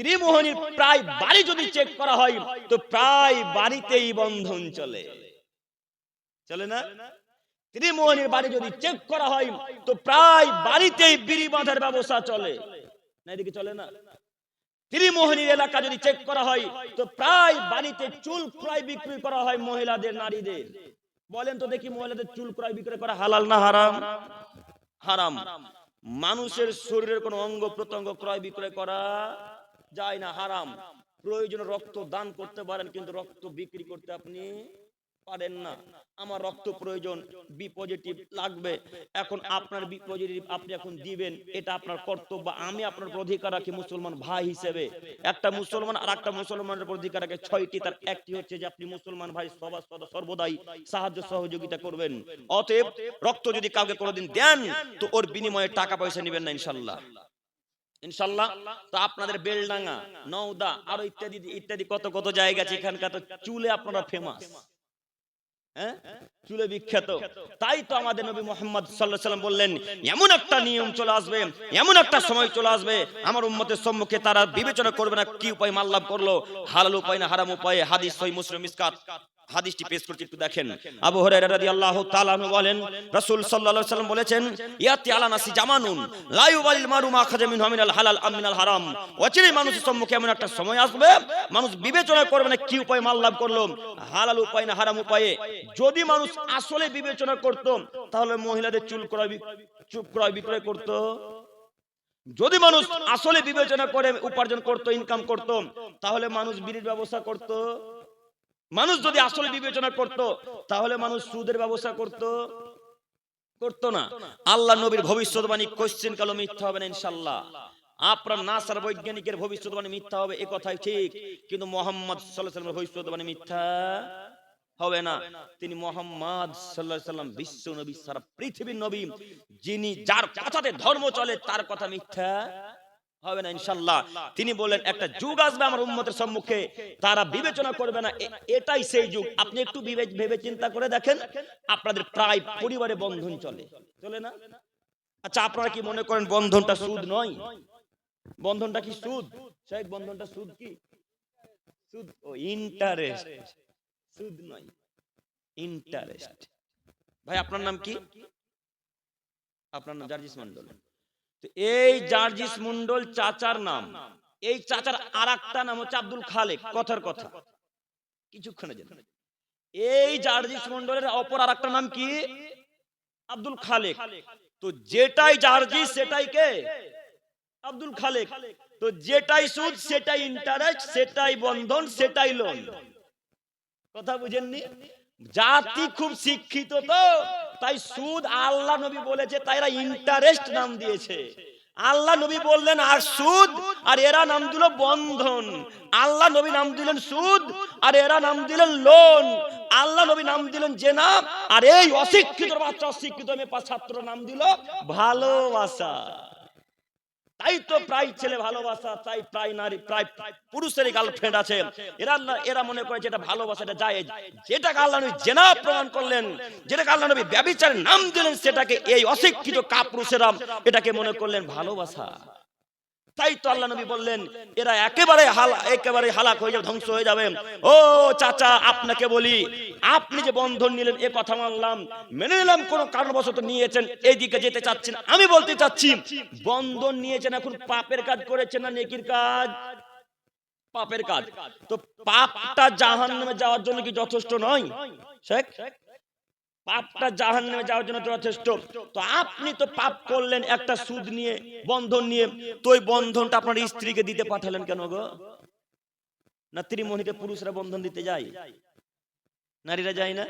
ত্রিমোহনীর প্রায় বাড়ি যদি চেক করা হয়, তো প্রায় বাড়িতেই বন্ধন চলে। চলে না? ত্রিমোহনীর বাড়ি যদি চেক করা হয়, তো প্রায় বাড়িতেই বিড়ি বাঁধার ব্যবস্থা চলে। না, এদিকে চলে না? ত্রিমোহনীর এলাকা যদি চেক করা হয়, তো প্রায় বাড়িতে চুল ক্রয় বিক্রি করা হয় মহিলাদের, নারীদের। বলেন তো দেখি মহিলাদের চুল ক্রয় বিক্রয় করা হালাল না হারাম? হারাম। মানুষের শরীরের কোন অঙ্গ প্রত্যঙ্গ ক্রয় বিক্রয় করা যায় না, হারাম। প্রয়োজনে রক্ত দান করতে পারেন, কিন্তু রক্ত বিক্রি করতে আপনি পারেন না। আমার রক্ত প্রয়োজন বি পজিটিভ লাগবে। এখন আপনার বি পজিটিভ আপনি এখন দিবেন, এটা আপনার কর্তব্য। আমি আপনার অধিকার রাখি মুসলমান ভাই হিসেবে। একটা মুসলমান আর একটা মুসলমানের অধিকার রাখে। ছয়টি, তার একটি হচ্ছে যে আপনি মুসলমান ভাই, সবার সর্বদাই সাহায্য সহযোগিতা করবেন। অতএব রক্ত যদি কাউকে কোনোদিন দেন, তো ওর বিনিময়ে টাকা পয়সা নেবেন না ইনশাল্লাহ ইনশাল্লাহ। তো আপনাদের বেলডাঙ্গা, নওদা, আরও ইত্যাদি ইত্যাদি কত কত জায়গা আছে তো চুলে আপনারা ফেমাস হ্যাঁ? চুলে বিখ্যাত। তাই তো আমাদের নবী মোহাম্মদ সাল্লাহ সাল্লাম বললেন, এমন একটা নিয়ম চলে আসবে, এমন একটা সময় চলে আসবে, আমার উম্মতের সম্মুখে তারা বিবেচনা করবে না কি উপায় মাল্লাভ করল, হালাল উপায় না হারাম উপায়ে, হাদিস সহি মুসলিম ইসকাত হাদিসটি পেশ করছি একটু দেখেন। আবু হুরায়রা রাদিয়াল্লাহু তাআলা বলেন রাসূল সাল্লাল্লাহু আলাইহি সাল্লাম বলেছেন ইয়াতি আলা নাসি জামানুন লা ইউবালিল মারু মা খাজা মিনহু মিনাল হালাল আম মিনাল হারাম। অচিরেই মানুষের সম্মুখে এমন একটা সময় আসবে মানুষ বিবেচনা করবে না কি উপায় মাল লাভ করল হালাল উপায় না হারাম উপায়ে। যদি মানুষ আসলে বিবেচনা করত তাহলে মহিলাদের চুল ক্রয় চুপ ক্রয় বিক্রয় করত। যদি মানুষ আসলে বিবেচনা করে উপার্জন করত ইনকাম করত তাহলে মানুষ বিড়ির ব্যবস্থা করত। মানুষ যদি আসলে বিবেচনা করত, তাহলে মানুষ সুদের ব্যবস্থা করত? করতো না। আল্লাহ নবীর ভবিষ্যৎবাণী কোশ্চেন কালো মিথ্যা হবে না ইনশাল্লাহ আপনার নাসার বৈজ্ঞানিকের ভবিষ্যৎবাণী মিথ্যা হবে, এ কথাই ঠিক। কিন্তু মোহাম্মদ সাল্লাহ সাল্লামের ভবিষ্যৎবাণী মিথ্যা হবে না। তিনি মোহাম্মদ সাল্লাহ সাল্লাম বিশ্ব নবী, সারা পৃথিবীর নবী, যিনি যার কথাতে ধর্ম চলে, তার কথা মিথ্যা। হবে না ইনশাল্লাহ। তিনি বললেন একটা যুগ আসবে আমার উম্মতের সম্মুখে। তারা বিবেচনা করবে না। এটাই সেই যুগ। আপনি একটু ভেবে চিন্তা করে দেখেন আপনাদের প্রায় পরিবারে বন্ধন চলে। চলে। না? আচ্ছা আপনারা কি মনে করেন বন্ধনটা সুদ নয়? বন্ধনটা কি সুদ? শেখ বন্ধনটা সুদ কি? সুদ ও ইন্টারেস্ট সুদ নয়। ইন্টারেস্ট ভাই আপনার নাম কি? আপনার নাম জার্জিস মন্ডল তো এই জার্জিস মন্ডল চাচার নাম। এই চাচার আর একটা নাম হচ্ছে আব্দুল খালেক। কথার কথা। কিছুক্ষণে যেন এই জার্জিস মন্ডলের অপর আর নাম কি? আব্দুল খালেক। তো যেটাই জার্জিস সেটাই কে? আব্দুল খালেক। তো যেটাই সুদ সেটাই ইন্টারেস্ট সেটাই বন্ধন সেটাই লোন কথা বুঝেননি? জাতি খুব শিক্ষিত তো। তাই সুদ আল্লাহ নবী বলেছে, তাই এরা ইন্টারেস্ট নাম দিয়েছে। আল্লাহ নবী বললেন, আর সুদ? আর এরা নাম দিল বন্ধন। আল্লাহ নবী নাম দিলেন সুদ, আর এরা নাম দিলেন লোন। আল্লাহ নবী নাম দিলেন জেনা, আর এই অশিক্ষিত বাচ্চা অশিক্ষিত ছাত্র নাম দিল ভালোবাসা। তাই তো প্রায় ছেলে ভালোবাসা, তাই প্রায় নারী, প্রায় পুরুষের গার্লফ্রেন্ড আছে। এরা এরা মনে করে যেটা ভালোবাসা, এটা যায়। যেটা আল্লাহ নবী জেনা প্রমাণ করলেন, যেটা আল্লাহ নবী ব্যবিচারের নাম দিলেন, সেটাকে এই অশিক্ষিত কাপুরুষেরা এটাকে মনে করলেন ভালোবাসা। তাই তো আল্লাহ নবী বললেন, এরা একেবারে হালা, একেবারে হালাক হয়ে যাবে, ধ্বংস হয়ে যাবে। ও চাচা, আপনাকে বলি, আপনি যে বন্ধন নিলেন, এ কথা মানলাম, মেনে নিলাম, কোন কারণবশত নিয়েছেন এইদিকে যেতে চাচ্ছেন, আমি বলতে চাচ্ছি, বন্ধন নিয়েছেন এখন পাপের কাজ করেছেন না নেকির কাজ? পাপের কাজ। তো পাপটা জাহান নামে যাওয়ার জন্য কি যথেষ্ট নয়? শেখ? পাপটা জাহান নামে যাওয়ার জন্য যথেষ্ট। তো আপনি তো পাপ করলেন, একটা সুদ নিয়ে, বন্ধন নিয়ে, তো ওই বন্ধনটা আপনার স্ত্রীকে দিতে পাঠালেন কেন গো? না ত্রিমোহীকে পুরুষরা বন্ধন দিতে যায়? নারীরা যায় না?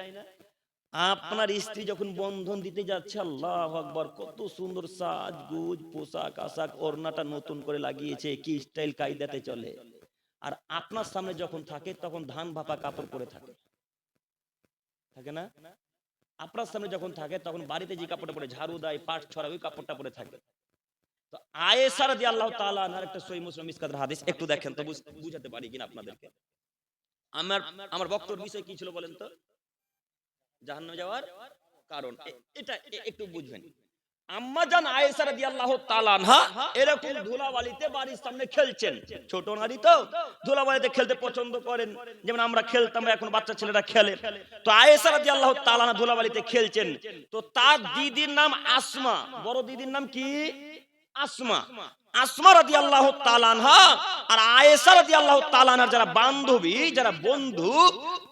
আপনার স্ত্রী যখন বন্ধন দিতে যাচ্ছে, আল্লাহ আকবর, কত সুন্দর সাজ গুজ পোশাক, আশাক, ওড়নাটা নতুন করে লাগিয়েছে কি স্টাইল কায়দাতে চলে। আর আপনার সামনে যখন থাকে, তখন ধান ভাপা কাপড় পরে থাকে। থাকে না? আপনার সামনে যখন থাকে, তখন বাড়িতে যে কাপড়টা পরে ঝাড়ু দেয়, পাট ছড়া ওই কাপড়টা পরে থাকে। তো আয়েসার রাদিয়াল্লাহু আল্লাহ তাআলা আর একটা সহি মুসলিম মিসকাতের হাদিস, একটু দেখেন তো, বুঝ- বুঝাতে পারি কিনা আপনাদেরকে? আমার আমার বক্তব্য বিষয় কি ছিল বলেন তো? জাহান্নামে যাওয়ার কারণ। এটা একটু বুঝবেন। ধুলাবালিতে খেলছেন। তো তার দিদির নাম আসমা, বড় দিদির নাম কি? আসমা। আসমা আর আয়েশা রাদিয়াল্লাহু তাআলা আনহার যারা বান্ধবী, যারা বন্ধু,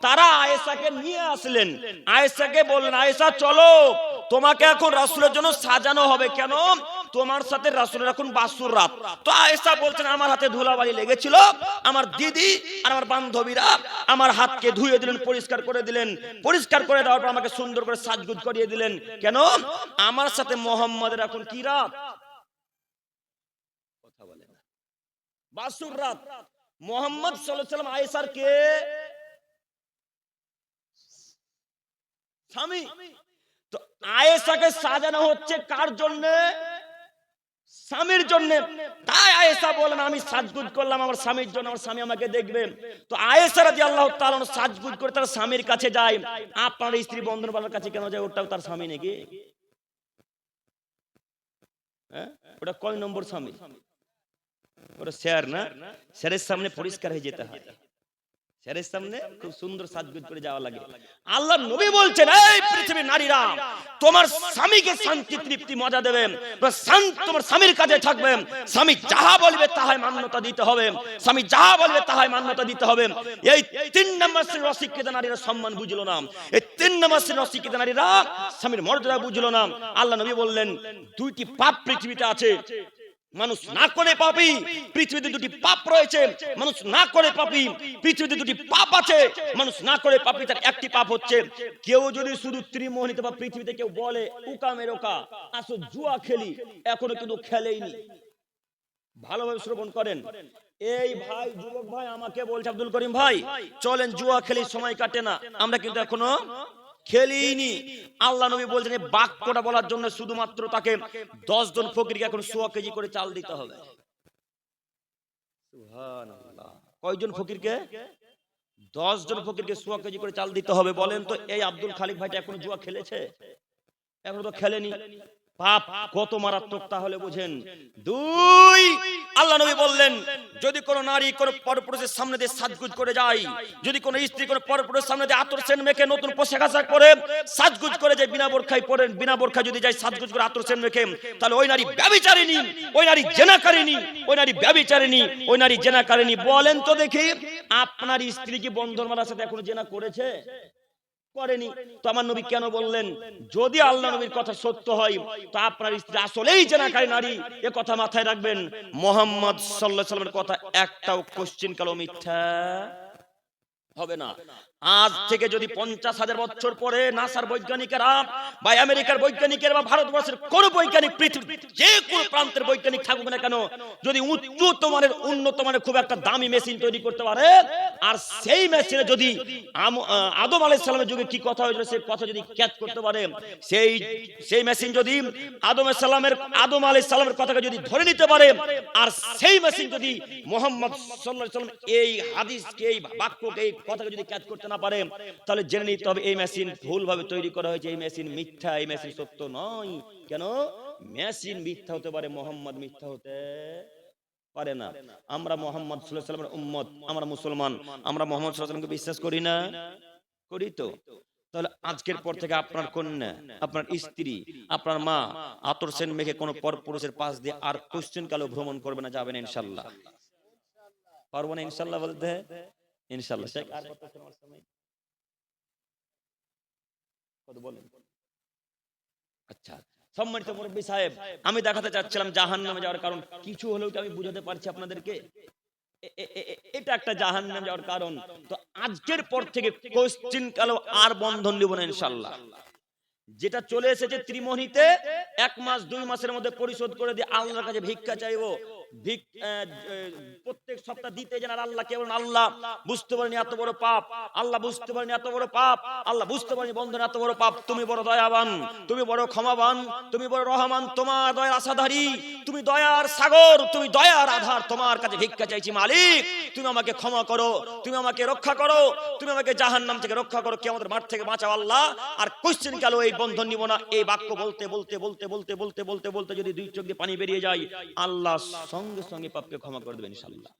তারা আয়েশাকে নিয়ে আসলেন। আয়েশাকে বললেন, আয়েশা, চলো। তোমাকে এখন রাসূলের জন্য সাজানো হবে কেন? তোমার সাথে রাসূলের এখন বাসুর রাত। তো আয়েশা বলছেন, আমার হাতে ধুলাবালি লেগেছিল। আমার দিদি আর আমার বান্ধবীরা আমার হাতকে ধুয়ে দিলেন, পরিষ্কার করে দিলেন। পরিষ্কার করে দেওয়ার পর আমাকে সুন্দর করে সাজগুজ করিয়ে দিলেন। কেন? আমার সাথে মোহাম্মদের এখন কি রাত? কথা বলে না। বাসুর রাত। মোহাম্মদ সাল্লাম আয়েশার কে? স্বামী। তো আয়েশাকে সাজানো হচ্ছে কার জন্য? স্বামীর জন্য। তাই বলেন আমি সাজগুজ করলাম আমার স্বামীর জন্য, আমার স্বামী আমাকে দেখবে। তো আয়েশা রাদিয়াল্লাহু তাআলা সাজগুজ করে তার স্বামীর কাছে যায়। আপনার স্ত্রী বন্ধন বাবার কাছে কেন যায়? ওটাও তার স্বামী নাকি? হ্যাঁ? ওটা কয় নম্বর স্বামী? ওটা স্যার না? স্যারের সামনে পরিষ্কার হয়ে যেতে হয়। স্যারের সামনে খুব সুন্দর সাজগুজ করে যাওয়া লাগে। আল্লাহ নবী বলছেন এই পৃথিবীর নারীরা তোমার স্বামীকে শান্তি তৃপ্তি মজা দেবে। তোমার স্বামীর কাছে থাকবে। স্বামী যাহা বলবে তাহাই মান্যতা দিতে হবে। স্বামী যাহা বলবে তাহাই মান্যতা দিতে হবে। এই তিন নম্বর শ্রেণির অশিক্ষিত নারীরা সম্মান বুঝলো না। এই তিন নম্বর শ্রেণির অশিক্ষিত নারীরা স্বামীর মর্যাদা বুঝলো না। আল্লাহ নবী বললেন দুইটি পাপ পৃথিবীতে আছে। মানুষ না করে পাপি, পৃথিবীতে দুটি পাপ রয়েছে, মানুষ না করে পাপি, পৃথিবীতে দুটি পাপ আছে, মানুষ না করে পাপি, তার একটি পাপ হচ্ছে, কেউ যদি শুধু ত্রিমোহিত বা পৃথিবীতে কেউ বলে, উকা মেরোকা আসো জুয়া খেলি, এখনও কিন্তু খেলেইনি। ভালোভাবে শ্রবণ করেন। এই ভাই, যুবক ভাই আমাকে বলছে, আব্দুল করিম ভাই, চলেন জুয়া খেলি, সময় কাটে না, আমরা কিন্তু এখনও খেলিনি। আল্লাহ নবী বলছেন বাক্যটা বলার জন্য শুধুমাত্র তাকে দশ জন ফকিরকে এখন সোয়া কেজি করে চাল দিতে হবে। কয়জন ফকিরকে? দশ জন ফকিরকে সোয়া কেজি করে চাল দিতে হবে। বলেন তো, এই আব্দুল খালিক ভাইটা এখন জুয়া খেলেছে? এখনও তো খেলেনি। পাপ কত মারাত্মক তাহলে বুঝেন? দুই, আল্লাহ নবী বললেন, যদি কোন নারী কোন পরপুরুষের সামনে দিয়ে সাজগুজ করে যায়, যদি কোন স্ত্রী কোন পরপুরুষের সামনে দিয়ে আতর সেন মেখে নতুন পোশাক আশাক পরে সাজগুজ করে যায় বিনা বোরখায় পরে, বিনা বোরখায় যদি যায় সাজগুজ করে আতর সেন মেখে, তাহলে ওই নারী ব্যভিচারিণী, ওই নারী জেনাকারিণী, ওই নারী ব্যভিচারিণী, ওই নারী জেনাকারিণী। বলেন তো দেখি, আপনার স্ত্রী কি বন্ধনমালার সাথে এখনও জেনা করেছে? করেনি। তো আমার নবী কেন বললেন? যদি আল্লাহ নবীর কথা সত্য হয় তো আপনার স্ত্রী আসলেই জেনাকারী নারী। এ কথা মাথায় রাখবেন। মোহাম্মদ সাল্লাহ সাল্লামের কথা একটাও কোশ্চিন কালো মিথ্যা হবে না। আজ থেকে যদি পঞ্চাশ হাজার বছর পরে নাসার বৈজ্ঞানিকেরা বা আমেরিকার বৈজ্ঞানিকের বা ভারতবর্ষের কোন বৈজ্ঞানিক পৃথিবী যে কোন প্রান্তের বৈজ্ঞানিক থাকুক না কেন, যদি উচ্চত মানের উন্নত মানের খুব একটা দামি মেশিন তৈরি করতে পারে, আর সেই মেশিনে যদি আদম আলাইহিস সালামের যুগে কি কথা হয়েছিল, সেই কথা যদি ক্যাচ করতে পারে, সেই সেই মেশিন যদি আদম সালামের, আদম আলাইহিস সালামের কথাকে যদি ধরে নিতে পারে, আর সেই মেশিন যদি মোহাম্মদ সাল্লাল্লাহু সাল্লাম এই হাদিসকে, এই বাক্যকে, এই কথাকে যদি ক্যাচ করতে না পারে, তাহলে জেনে নিতে হবে এই মেশিন ভুলভাবে তৈরি করা হয়েছে, এই মেশিন মিথ্যা, এই মেশিন সত্য নয়। কেন? মেশিন মিথ্যা হতে পারে, মোহাম্মদ মিথ্যা হতে পারে না। আমরা মোহাম্মদ সাল্লামের উম্মত, আমরা মুসলমান, আমরা মোহাম্মদ সাল্লামকে বিশ্বাস করি না? করি তো। তাহলে আজকের পর থেকে আপনার কন্যা, আপনার স্ত্রী, আপনার মা, আতর সেন মেখে কোনো পর পুরুষের পাশ দিয়ে আর কোশ্চেন কালো ভ্রমণ করবে না যাবেন ইনশাল্লাহ। পারব না, ইনশাল্লাহ বলতে? ইনশাল্লাহ শেখ আর কত সময় সময়? কত বলেন? আচ্ছা। সম্মানিত মুরব্বী সাহেব আমি দেখাতে চাচ্ছিলাম জাহান নামে যাওয়ার কারণ। কিছু হলেও কি আমি বুঝাতে পারছি আপনাদেরকে। এটা একটা জাহান নামে যাওয়ার কারণ। তো আজকের পর থেকে কোশ্চিন কালো আর বন্ধন নিব না ইনশাল্লাহ। যেটা চলে এসেছে ত্রিমোহিতে এক মাস দুই মাসের মধ্যে পরিশোধ করে দিয়ে আল্লাহর কাছে ভিক্ষা চাইব। ভিক প্রত্যেক সপ্তাহ দিতে যেন আর আল্লাহ কেবল আল্লাহ বুঝতে পারেনি এত বড় পাপ। আল্লাহ বুঝতে পারেনি এত বড় পাপ। আল্লাহ বুঝতে পারেনি বন্ধন এত বড় পাপ। তুমি বড় দয়াবান তুমি বড় ক্ষমাবান তুমি বড় রহমান তোমার দয়ার আশাধারী তুমি দয়ার সাগর তুমি দয়ার আধার তোমার কাছে ভিক্ষা চাইছি মালিক। তুমি আমাকে ক্ষমা করো তুমি আমাকে রক্ষা করো তুমি আমাকে জাহান্নাম থেকে রক্ষা করো কে আমাদের মাঠ থেকে বাঁচাও আল্লাহ। আর কোশ্চেন গেল এই বন্ধন নিব না। এই বাক্য বলতে বলতে বলতে বলতে বলতে বলতে বলতে যদি দুই চোখ দিয়ে পানি বেরিয়ে যায় আল্লাহ সঙ্গে সঙ্গে পাপকে ক্ষমা করে দেবেন ইনশাআল্লাহ